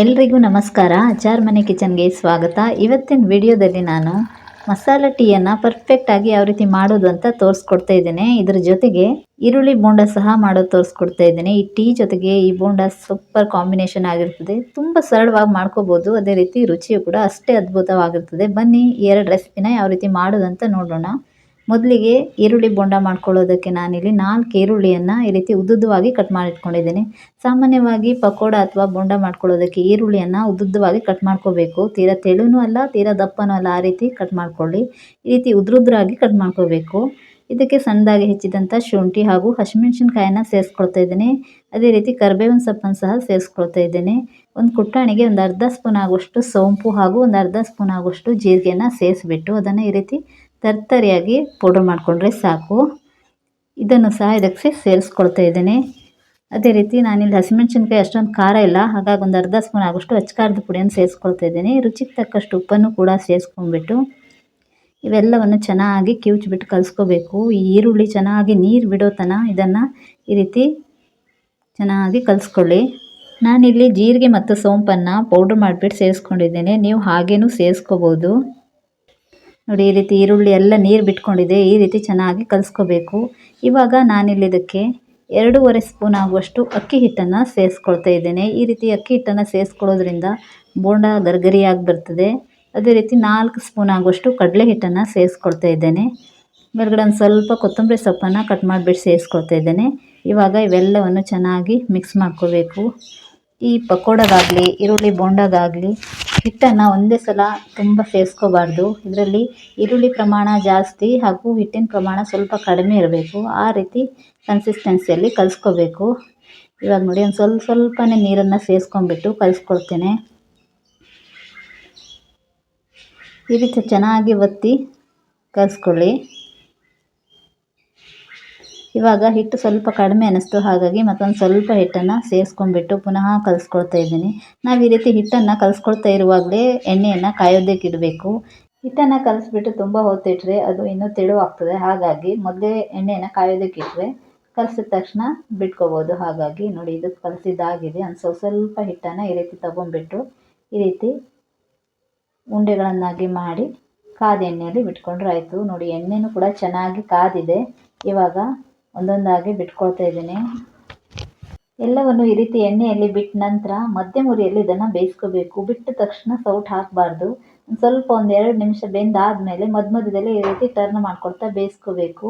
ಎಲ್ರಿಗೂ ನಮಸ್ಕಾರ. ಅಚಾರ್ ಮನೆ ಕಿಚನ್ಗೆ ಸ್ವಾಗತ. ಇವತ್ತಿನ ವಿಡಿಯೋದಲ್ಲಿ ನಾನು ಮಸಾಲ ಟೀಯನ್ನು ಪರ್ಫೆಕ್ಟಾಗಿ ಯಾವ ರೀತಿ ಮಾಡೋದು ಅಂತ ತೋರಿಸ್ಕೊಡ್ತಾ ಇದ್ದೇನೆ. ಇದ್ರ ಜೊತೆಗೆ ಈರುಳ್ಳಿ ಬೋಂಡ ಸಹ ಮಾಡೋದು ತೋರಿಸ್ಕೊಡ್ತಾ ಇದ್ದೇನೆ. ಈ ಟೀ ಜೊತೆಗೆ ಈ ಬೋಂಡ ಸೂಪರ್ ಕಾಂಬಿನೇಷನ್ ಆಗಿರ್ತದೆ. ತುಂಬ ಸರಳವಾಗಿ ಮಾಡ್ಕೋಬೋದು. ಅದೇ ರೀತಿ ರುಚಿಯು ಕೂಡ ಅಷ್ಟೇ ಅದ್ಭುತವಾಗಿರ್ತದೆ. ಬನ್ನಿ ಎರಡು ರೆಸಿಪಿನ ಯಾವ ರೀತಿ ಮಾಡೋದು ಅಂತ ನೋಡೋಣ. ಮೊದಲಿಗೆ ಈರುಳ್ಳಿ ಬೋಂಡ ಮಾಡ್ಕೊಳ್ಳೋದಕ್ಕೆ ನಾನಿಲ್ಲಿ ನಾಲ್ಕು ಈರುಳ್ಳಿಯನ್ನು ಈ ರೀತಿ ಉದ್ದುದ್ದವಾಗಿ ಕಟ್ ಮಾಡಿಟ್ಕೊಂಡಿದ್ದೀನಿ ಸಾಮಾನ್ಯವಾಗಿ ಪಕೋಡ ಅಥವಾ ಬೋಂಡ ಮಾಡ್ಕೊಳ್ಳೋದಕ್ಕೆ ಈರುಳ್ಳಿಯನ್ನು ಉದ್ದುದ್ದವಾಗಿ ಕಟ್ ಮಾಡ್ಕೋಬೇಕು. ತೀರಾ ತೆಳುನೂ ಅಲ್ಲ, ತೀರಾ ದಪ್ಪನೂ ಅಲ್ಲ, ಆ ರೀತಿ ಕಟ್ ಮಾಡ್ಕೊಳ್ಳಿ. ಈ ರೀತಿ ಉದ್ರುದ್ರಾಗಿ ಕಟ್ ಮಾಡ್ಕೋಬೇಕು. ಇದಕ್ಕೆ ಸಣ್ಣದಾಗಿ ಹೆಚ್ಚಿದಂಥ ಶುಂಠಿ ಹಾಗೂ ಹಸಿಮೆಣ್ಸಿನ್ಕಾಯನ್ನು ಸೇರಿಸ್ಕೊಳ್ತಾ ಇದ್ದೀನಿ. ಅದೇ ರೀತಿ ಕರಿಬೇವಿನ ಸೊಪ್ಪನ್ನು ಸಹ ಸೇರಿಸ್ಕೊಳ್ತಾ ಇದ್ದೀನಿ. ಒಂದು ಕುಟ್ಟಾಣಿಗೆ ಒಂದು ಅರ್ಧ ಸ್ಪೂನ್ ಆಗುವಷ್ಟು ಸೋಂಪು ಹಾಗೂ ಒಂದು ಅರ್ಧ ಸ್ಪೂನ್ ಆಗುವಷ್ಟು ಜೀರಿಗೆನ ಸೇರಿಸ್ಬಿಟ್ಟು ಅದನ್ನು ಈ ರೀತಿ ತರ್ತರಿಯಾಗಿ ಪೌಡ್ರ್ ಮಾಡಿಕೊಂಡ್ರೆ ಸಾಕು. ಇದನ್ನು ಸಹ ಇದಕ್ಕೆ ಸೇರಿಸ್ಕೊಳ್ತಾ ಇದ್ದೇನೆ. ಅದೇ ರೀತಿ ನಾನಿಲ್ಲಿ ಹಸಿಮೆಣಸಿನ್ಕಾಯಿ ಅಷ್ಟೊಂದು ಖಾರ ಇಲ್ಲ. ಹಾಗಾಗಿ ಒಂದು ಅರ್ಧ ಸ್ಪೂನ್ ಆಗುವಷ್ಟು ಅಚ್ಕಾರದ ಪುಡಿಯನ್ನು ಸೇರಿಸ್ಕೊಳ್ತಾ ಇದ್ದೀನಿ. ರುಚಿಗೆ ತಕ್ಕಷ್ಟು ಉಪ್ಪನ್ನು ಕೂಡ ಸೇರಿಸ್ಕೊಂಡ್ಬಿಟ್ಟು ಇವೆಲ್ಲವನ್ನು ಚೆನ್ನಾಗಿ ಕಿವುಚ್ಬಿಟ್ಟು ಕಲಿಸ್ಕೋಬೇಕು. ಈ ಈರುಳ್ಳಿ ಚೆನ್ನಾಗಿ ನೀರು ಬಿಡೋ ತನಕ ಇದನ್ನು ಈ ರೀತಿ ಚೆನ್ನಾಗಿ ಕಲಿಸ್ಕೊಳ್ಳಿ. ನಾನಿಲ್ಲಿ ಜೀರಿಗೆ ಮತ್ತು ಸೋಂಪನ್ನು ಪೌಡ್ರ್ ಮಾಡಿಬಿಟ್ಟು ಸೇರಿಸ್ಕೊಂಡಿದ್ದೇನೆ. ನೀವು ಹಾಗೇನೂ ಸೇರಿಸ್ಕೋಬೋದು. ನೋಡಿ, ಈ ರೀತಿ ಈರುಳ್ಳಿ ಎಲ್ಲ ನೀರು ಬಿಟ್ಕೊಂಡಿದೆ. ಈ ರೀತಿ ಚೆನ್ನಾಗಿ ಕಲಿಸ್ಕೋಬೇಕು. ಇವಾಗ ನಾನಿಲ್ಲಿ ಇದಕ್ಕೆ ಎರಡೂವರೆ ಸ್ಪೂನ್ ಆಗುವಷ್ಟು ಅಕ್ಕಿ ಹಿಟ್ಟನ್ನು ಸೇರಿಸ್ಕೊಳ್ತಾ ಇದ್ದೇನೆ. ಈ ರೀತಿ ಅಕ್ಕಿ ಹಿಟ್ಟನ್ನು ಸೇರಿಸ್ಕೊಳ್ಳೋದ್ರಿಂದ ಬೋಂಡ ಗರ್ಗರಿಯಾಗಿ ಬರ್ತದೆ. ಅದೇ ರೀತಿ ನಾಲ್ಕು ಸ್ಪೂನ್ ಆಗುವಷ್ಟು ಕಡಲೆ ಹಿಟ್ಟನ್ನು ಸೇರಿಸ್ಕೊಳ್ತಾ ಇದ್ದೇನೆ. ಮೇಲ್ಗಡೆ ಒಂದು ಸ್ವಲ್ಪ ಕೊತ್ತಂಬರಿ ಸೊಪ್ಪನ್ನು ಕಟ್ ಮಾಡಿಬಿಟ್ಟು ಸೇರಿಸ್ಕೊಳ್ತಾ ಇದ್ದೇನೆ. ಇವಾಗ ಇವೆಲ್ಲವನ್ನು ಚೆನ್ನಾಗಿ ಮಿಕ್ಸ್ ಮಾಡ್ಕೋಬೇಕು. ಈ ಪಕೋಡಗಾಗಲಿ, ಈರುಳ್ಳಿ ಬೋಂಡಾಗಾಗಲಿ ಹಿಟ್ಟನ್ನು ಒಂದೇ ಸಲ ತುಂಬ ಸೇರಿಸ್ಕೋಬಾರ್ದು ಇದರಲ್ಲಿ ಈರುಳ್ಳಿ ಪ್ರಮಾಣ ಜಾಸ್ತಿ ಹಾಗೂ ಹಿಟ್ಟಿನ ಪ್ರಮಾಣ ಸ್ವಲ್ಪ ಕಡಿಮೆ ಇರಬೇಕು. ಆ ರೀತಿ ಕನ್ಸಿಸ್ಟೆನ್ಸಿಯಲ್ಲಿ ಕಲಿಸ್ಕೋಬೇಕು. ಇವಾಗ ನೋಡಿ ಒಂದು ಸ್ವಲ್ಪ ಸ್ವಲ್ಪನೇ ನೀರನ್ನು ಸೇರಿಸ್ಕೊಂಡ್ಬಿಟ್ಟು ಕಲಿಸ್ಕೊಳ್ತೇನೆ ಈ ರೀತಿ ಚೆನ್ನಾಗಿ ಒತ್ತಿ ಕಲಿಸ್ಕೊಳ್ಳಿ. ಇವಾಗ ಹಿಟ್ಟು ಸ್ವಲ್ಪ ಕಡಿಮೆ ಅನ್ನಿಸ್ತು. ಹಾಗಾಗಿ ಮತ್ತೊಂದು ಸ್ವಲ್ಪ ಹಿಟ್ಟನ್ನು ಸೇರಿಸ್ಕೊಂಡ್ಬಿಟ್ಟು ಪುನಃ ಕಲಿಸ್ಕೊಳ್ತಾ ಇದ್ದೀನಿ. ನಾವು ಈ ರೀತಿ ಹಿಟ್ಟನ್ನು ಕಲಿಸ್ಕೊಳ್ತಾ ಇರುವಾಗಲೇ ಎಣ್ಣೆಯನ್ನು ಕಾಯೋದಕ್ಕೆ ಇಡಬೇಕು. ಹಿಟ್ಟನ್ನು ಕಲಿಸ್ಬಿಟ್ಟು ತುಂಬ ಹೊತ್ತಿಟ್ಟರೆ ಅದು ಇನ್ನೂ ತೆಳು ಆಗ್ತದೆ ಹಾಗಾಗಿ ಮೊದಲೇ ಎಣ್ಣೆಯನ್ನು ಕಾಯೋದಕ್ಕೆ ಇಟ್ಟರೆ ಕಲಸಿದ ತಕ್ಷಣ ಬಿಟ್ಕೋಬೋದು. ಹಾಗಾಗಿ ನೋಡಿ ಇದು ಕಲಸಿದ್ದಾಗಿದೆ ಒಂದು ಸ್ವಲ್ಪ ಸ್ವಲ್ಪ ಹಿಟ್ಟನ್ನು ಈ ರೀತಿ ತೊಗೊಂಡ್ಬಿಟ್ಟು ಈ ರೀತಿ ಉಂಡೆಗಳನ್ನಾಗಿ ಮಾಡಿ ಕಾದ ಎಣ್ಣೆಯಲ್ಲಿ ಬಿಟ್ಕೊಂಡ್ರೆ ಆಯಿತು. ನೋಡಿ ಎಣ್ಣೆನೂ ಕೂಡ ಚೆನ್ನಾಗಿ ಕಾದಿದೆ. ಇವಾಗ ಒಂದೊಂದಾಗಿ ಬಿಟ್ಕೊಳ್ತಾ ಇದ್ದೀನಿ. ಎಲ್ಲವನ್ನು ಈ ರೀತಿ ಎಣ್ಣೆಯಲ್ಲಿ ಬಿಟ್ಟ ನಂತರ ಮಧ್ಯಮ ಉರಿಯಲ್ಲಿ ಇದನ್ನು ಬೇಯಿಸ್ಕೋಬೇಕು. ಬಿಟ್ಟ ತಕ್ಷಣ ಸೌಟ್ ಹಾಕಬಾರ್ದು. ಸ್ವಲ್ಪ ಒಂದು ಎರಡು ನಿಮಿಷ ಬೆಂದಾದಮೇಲೆ ಮಧ್ಯ ಮಧ್ಯದಲ್ಲಿ ಈ ರೀತಿ ಟರ್ನ್ ಮಾಡ್ಕೊಳ್ತಾ ಬೇಯಿಸ್ಕೋಬೇಕು.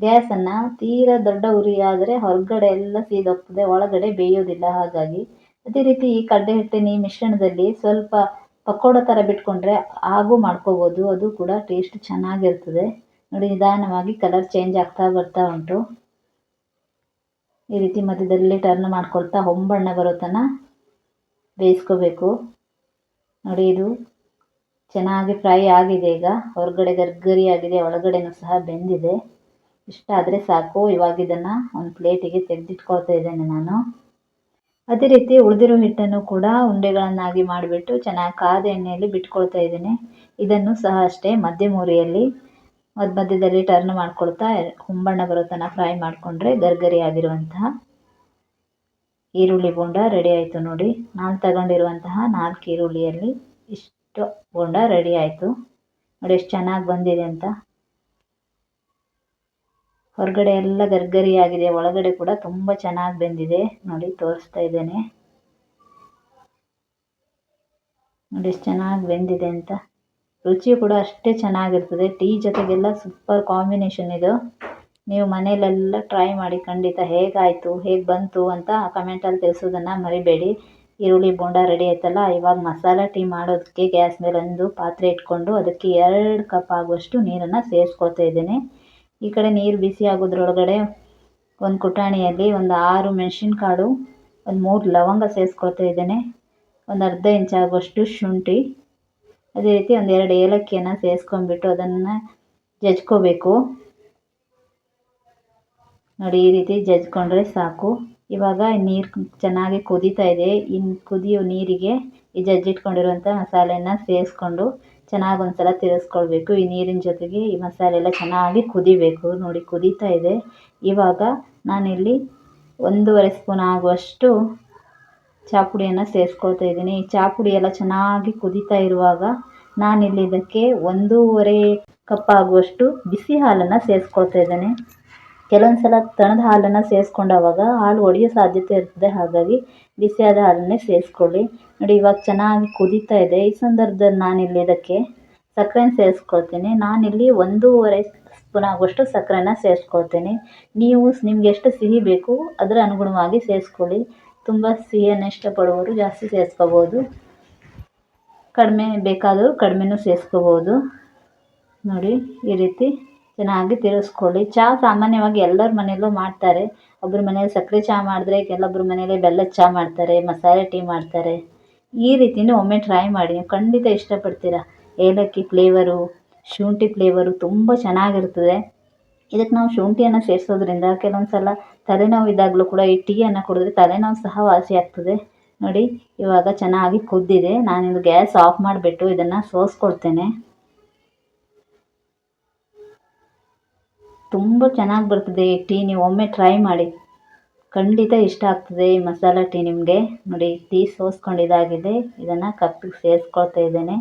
ಗ್ಯಾಸನ್ನು ತೀರಾ ದೊಡ್ಡ ಉರಿ ಹೊರಗಡೆ ಎಲ್ಲ ಸೀದೋಗ್ತದೆ, ಒಳಗಡೆ ಬೇಯೋದಿಲ್ಲ ಹಾಗಾಗಿ. ಅದೇ ರೀತಿ ಈ ಕಡ್ಡೆ ಹಿಟ್ಟಿನ ಈ ಮಿಶ್ರಣದಲ್ಲಿ ಸ್ವಲ್ಪ ಪಕೋಡ ಥರ ಬಿಟ್ಕೊಂಡ್ರೆ ಹಾಗೂ ಮಾಡ್ಕೋಬೋದು. ಅದು ಕೂಡ ಟೇಸ್ಟ್ ಚೆನ್ನಾಗಿರ್ತದೆ. ನೋಡಿ, ನಿಧಾನವಾಗಿ ಕಲರ್ ಚೇಂಜ್ ಆಗ್ತಾ ಬರ್ತಾ ಉಂಟು. ಈ ರೀತಿ ಮಧ್ಯದಲ್ಲಿ ಟರ್ನ್ ಮಾಡ್ಕೊಳ್ತಾ ಹೊಂಬಣ್ಣ ಬರೋ ತನಕ ಬೇಯಿಸ್ಕೋಬೇಕು. ನೋಡಿ, ಇದು ಚೆನ್ನಾಗಿ ಫ್ರೈ ಆಗಿದೆ ಈಗ. ಹೊರಗಡೆ ಗರ್ಗರಿ ಆಗಿದೆ, ಒಳಗಡೆನೂ ಸಹ ಬೆಂದಿದೆ. ಇಷ್ಟ ಆದರೆ ಸಾಕು. ಇವಾಗ ಇದನ್ನು ಒಂದು ಪ್ಲೇಟಿಗೆ ತೆಗೆದಿಟ್ಕೊಳ್ತಾ ಇದ್ದೇನೆ ನಾನು. ಅದೇ ರೀತಿ ಉಳಿದಿರೋ ಹಿಟ್ಟನ್ನು ಕೂಡ ಉಂಡೆಗಳನ್ನಾಗಿ ಮಾಡಿಬಿಟ್ಟು ಚೆನ್ನಾಗಿ ಕಾದ ಎಣ್ಣೆಯಲ್ಲಿ ಬಿಟ್ಕೊಳ್ತಾ ಇದ್ದೇನೆ. ಇದನ್ನು ಸಹ ಅಷ್ಟೇ ಮಧ್ಯಮ ಉರಿಯಲ್ಲಿ ಮಧ್ಯ ಮಧ್ಯದಲ್ಲಿ ಟರ್ನ್ ಮಾಡ್ಕೊಳ್ತಾ ಹುಂಬಣ್ಣ ಬರೋ ತನಕ ಫ್ರೈ ಮಾಡಿಕೊಂಡ್ರೆ ಗರ್ಗರಿ ಆಗಿರುವಂತಹ ಈರುಳ್ಳಿ ಬೋಂಡ ರೆಡಿ ಆಯಿತು ನೋಡಿ. ನಾನು ತಗೊಂಡಿರುವಂತಹ ನಾಲ್ಕು ಈರುಳ್ಳಿಯಲ್ಲಿ ಇಷ್ಟು ಬೋಂಡ ರೆಡಿ ಆಯಿತು. ನೋಡಿ ಎಷ್ಟು ಚೆನ್ನಾಗಿ ಬಂದಿದೆ ಅಂತ. ಹೊರಗಡೆ ಎಲ್ಲ ಗರ್ಗರಿ ಆಗಿದೆ. ಒಳಗಡೆ ಕೂಡ ತುಂಬ ಚೆನ್ನಾಗಿ ಬೆಂದಿದೆ. ನೋಡಿ, ತೋರಿಸ್ತಾ ಇದ್ದೇನೆ. ನೋಡಿ, ಎಷ್ಟು ಚೆನ್ನಾಗಿ ಬೆಂದಿದೆ ಅಂತ. ರುಚಿಯು ಕೂಡ ಅಷ್ಟೇ ಚೆನ್ನಾಗಿರ್ತದೆ. ಟೀ ಜೊತೆಗೆಲ್ಲ ಸೂಪರ್ ಕಾಂಬಿನೇಷನ್ ಇದು. ನೀವು ಮನೆಯಲ್ಲೆಲ್ಲ ಟ್ರೈ ಮಾಡಿ ಖಂಡಿತ ಹೇಗಾಯಿತು, ಹೇಗೆ ಬಂತು ಅಂತ ಕಮೆಂಟಲ್ಲಿ ತಿಳಿಸೋದನ್ನು ಮರಿಬೇಡಿ. ಈರುಳ್ಳಿ, ಬೋಂಡ ರೆಡಿ ಆಯ್ತಲ್ಲ, ಇವಾಗ ಮಸಾಲ ಟೀ ಮಾಡೋದಕ್ಕೆ ಗ್ಯಾಸ್ ಮೇಲೆ ಒಂದು ಪಾತ್ರೆ ಇಟ್ಕೊಂಡು ಅದಕ್ಕೆ ಎರಡು ಕಪ್ ಆಗುವಷ್ಟು ನೀರನ್ನು ಸೇರಿಸ್ಕೊಳ್ತಾ ಇದ್ದೀನಿ. ಈ ಕಡೆ ನೀರು ಬಿಸಿ ಆಗೋದ್ರೊಳಗಡೆ ಒಂದು ಕುಟಾಣಿಯಲ್ಲಿ ಒಂದು ಆರು ಮೆಣಸಿನ್ಕಾಳು, ಒಂದು ಮೂರು ಲವಂಗ ಸೇರಿಸ್ಕೊಳ್ತಾ ಇದ್ದೇನೆ. ಒಂದು ಅರ್ಧ ಇಂಚ್ ಆಗುವಷ್ಟು ಶುಂಠಿ ಅದೇ ರೀತಿ ಒಂದು ಎರಡು ಏಲಕ್ಕಿಯನ್ನು ಸೇರಿಸ್ಕೊಂಡ್ಬಿಟ್ಟು ಅದನ್ನು ಜಜ್ಕೋಬೇಕು. ನೋಡಿ, ಈ ರೀತಿ ಜಜ್ಕೊಂಡ್ರೆ ಸಾಕು. ಇವಾಗ ನೀರು ಚೆನ್ನಾಗಿ ಕುದೀತಾ ಇದೆ. ಇನ್ನು ಕುದಿಯೋ ನೀರಿಗೆ ಈ ಜಜ್ಜಿಟ್ಕೊಂಡಿರುವಂಥ ಮಸಾಲೆನ ಸೇರಿಸ್ಕೊಂಡು ಚೆನ್ನಾಗಿ ಒಂದು ಸಲ ತಿರ್ಗಿಸ್ಕೊಳ್ಬೇಕು ಈ ನೀರಿನ ಜೊತೆಗೆ ಈ ಮಸಾಲೆ ಎಲ್ಲ ಚೆನ್ನಾಗಿ ಕುದಿಬೇಕು. ನೋಡಿ, ಕುದೀತಾ ಇದೆ. ಇವಾಗ ನಾನಿಲ್ಲಿ ಒಂದೂವರೆ ಸ್ಪೂನ್ ಆಗುವಷ್ಟು ಚಹಾ ಪುಡಿಯನ್ನು ಸೇರಿಸ್ಕೊಳ್ತಾ ಇದ್ದೀನಿ. ಈ ಚಹಾ ಪುಡಿ ಎಲ್ಲ ಚೆನ್ನಾಗಿ ಕುದೀತಾ ಇರುವಾಗ ನಾನಿಲ್ಲಿ ಇದಕ್ಕೆ ಒಂದೂವರೆ ಕಪ್ ಆಗುವಷ್ಟು ಬಿಸಿ ಹಾಲನ್ನು ಸೇರಿಸ್ಕೊಳ್ತಾ ಇದ್ದೇನೆ. ಕೆಲವೊಂದು ಸಲ ತಣ್ಣದ ಹಾಲನ್ನು ಸೇರಿಸ್ಕೊಂಡವಾಗ ಹಾಲು ಒಡೆಯೋ ಸಾಧ್ಯತೆ ಇರ್ತದೆ. ಹಾಗಾಗಿ ಬಿಸಿಯಾದ ಹಾಲನ್ನೇ ಸೇರಿಸ್ಕೊಳ್ಳಿ. ನೋಡಿ, ಇವಾಗ ಚೆನ್ನಾಗಿ ಕುದೀತಾ ಇದೆ. ಈ ಸಂದರ್ಭದಲ್ಲಿ ನಾನಿಲ್ಲಿ ಇದಕ್ಕೆ ಸಕ್ಕರೆನ ಸೇರಿಸ್ಕೊಳ್ತೀನಿ. ನಾನಿಲ್ಲಿ ಒಂದೂವರೆ ಸ್ಪೂನ್ ಆಗುವಷ್ಟು ಸಕ್ಕರೆನ ಸೇರಿಸ್ಕೊಳ್ತೀನಿ. ನೀವು ನಿಮಗೆ ಎಷ್ಟು ಸಿಹಿ ಬೇಕು, ಅದರ ಅನುಗುಣವಾಗಿ ಸೇರಿಸ್ಕೊಳ್ಳಿ. ತುಂಬ ಸಿಹಿಯನ್ನು ಇಷ್ಟಪಡುವವರು ಜಾಸ್ತಿ ಸೇರಿಸ್ಕೋಬೋದು. ಕಡಿಮೆ ಬೇಕಾದರೂ ಕಡಿಮೆನೂ ಸೇರಿಸ್ಕೋಬೋದು. ನೋಡಿ, ಈ ರೀತಿ ಚೆನ್ನಾಗಿ ತಿರುಗಿಸ್ಕೊಳ್ಳಿ. ಚಹಾ ಸಾಮಾನ್ಯವಾಗಿ ಎಲ್ಲರ ಮನೆಯಲ್ಲೂ ಮಾಡ್ತಾರೆ. ಒಬ್ಬರ ಮನೇಲಿ ಸಕ್ಕರೆ ಚಹಾ ಮಾಡಿದ್ರೆ ಕೆಲವೊಬ್ಬರ ಮನೇಲಿ ಬೆಲ್ಲದ ಚಹಾ ಮಾಡ್ತಾರೆ, ಮಸಾಲೆ ಟೀ ಮಾಡ್ತಾರೆ. ಈ ರೀತಿಯೂ ಒಮ್ಮೆ ಟ್ರೈ ಮಾಡಿ. ನೀವು ಖಂಡಿತ ಇಷ್ಟಪಡ್ತೀರ. ಏಲಕ್ಕಿ ಫ್ಲೇವರು, ಶುಂಠಿ ಫ್ಲೇವರು ತುಂಬ ಚೆನ್ನಾಗಿರ್ತದೆ. ಇದಕ್ಕೆ ನಾವು ಶುಂಠಿಯನ್ನು ಸೇರಿಸೋದ್ರಿಂದ ಕೆಲವೊಂದು ಸಲ ತಲೆನೋವು ಇದ್ದಾಗಲೂ ಕೂಡ ಈ ಟೀಯನ್ನು ಕುಡಿದ್ರೆ ತಲೆನೋವು ಸಹ ವಾಸಿ ಆಗ್ತದೆ. ನೋಡಿ, ಇವಾಗ ಚೆನ್ನಾಗಿ ಕುದ್ದಿದೆ. ನಾನಿದು ಗ್ಯಾಸ್ ಆಫ್ ಮಾಡಿಬಿಟ್ಟು ಇದನ್ನು ಸೋಸ್ಕೊಳ್ತೇನೆ ತುಂಬ ಚೆನ್ನಾಗಿ ಬರ್ತದೆ ಈ ಟೀ. ನೀವು ಒಮ್ಮೆ ಟ್ರೈ ಮಾಡಿ. ಖಂಡಿತ ಇಷ್ಟ ಆಗ್ತದೆ ಈ ಮಸಾಲ ಟೀ ನಿಮಗೆ. ನೋಡಿ, ಟೀ ಸೋಸ್ಕೊಂಡಿದ್ದಾಗಿದೆ ಇದನ್ನು ಕಪ್ಪಿಗೆ ಸೇರಿಸ್ಕೊಳ್ತಾ ಇದ್ದೇನೆ.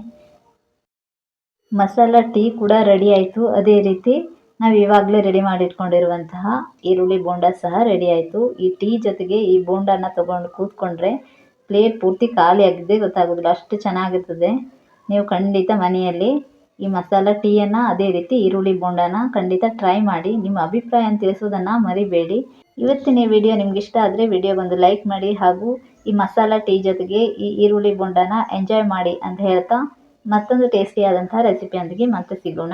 ಮಸಾಲ ಟೀ ಕೂಡ ರೆಡಿ ಆಯಿತು. ಅದೇ ರೀತಿ ನಾವು ಇವಾಗಲೇ ರೆಡಿ ಮಾಡಿಟ್ಕೊಂಡಿರುವಂತಹ ಈರುಳ್ಳಿ ಬೋಂಡ ಸಹ ರೆಡಿ ಆಯಿತು. ಈ ಟೀ ಜೊತೆಗೆ ಈ ಬೋಂಡನ ತಗೊಂಡು ಕೂತ್ಕೊಂಡ್ರೆ ಪ್ಲೇಟ್ ಪೂರ್ತಿ ಖಾಲಿ ಗೊತ್ತಾಗೋದಿಲ್ಲ, ಅಷ್ಟು ಚೆನ್ನಾಗಿರ್ತದೆ. ನೀವು ಖಂಡಿತ ಮನೆಯಲ್ಲಿ ಈ ಮಸಾಲ ಟೀಯನ್ನು ಅದೇ ರೀತಿ ಈರುಳ್ಳಿ ಬೋಂಡನ ಖಂಡಿತ ಟ್ರೈ ಮಾಡಿ ನಿಮ್ಮ ಅಭಿಪ್ರಾಯ ತಿಳಿಸೋದನ್ನು ಮರಿಬೇಡಿ. ಇವತ್ತಿನ ಈ ವಿಡಿಯೋ ನಿಮ್ಗೆ ಇಷ್ಟ ಆದರೆ ವಿಡಿಯೋಗೊಂದು ಲೈಕ್ ಮಾಡಿ ಹಾಗೂ ಈ ಮಸಾಲ ಟೀ ಜೊತೆಗೆ ಈ ಈರುಳ್ಳಿ ಬೋಂಡನ ಎಂಜಾಯ್ ಮಾಡಿ ಅಂತ ಹೇಳ್ತಾ ಮತ್ತೊಂದು ಟೇಸ್ಟಿಯಾದಂಥ ರೆಸಿಪಿಯೊಂದಿಗೆ ಮತ್ತೆ ಸಿಗೋಣ.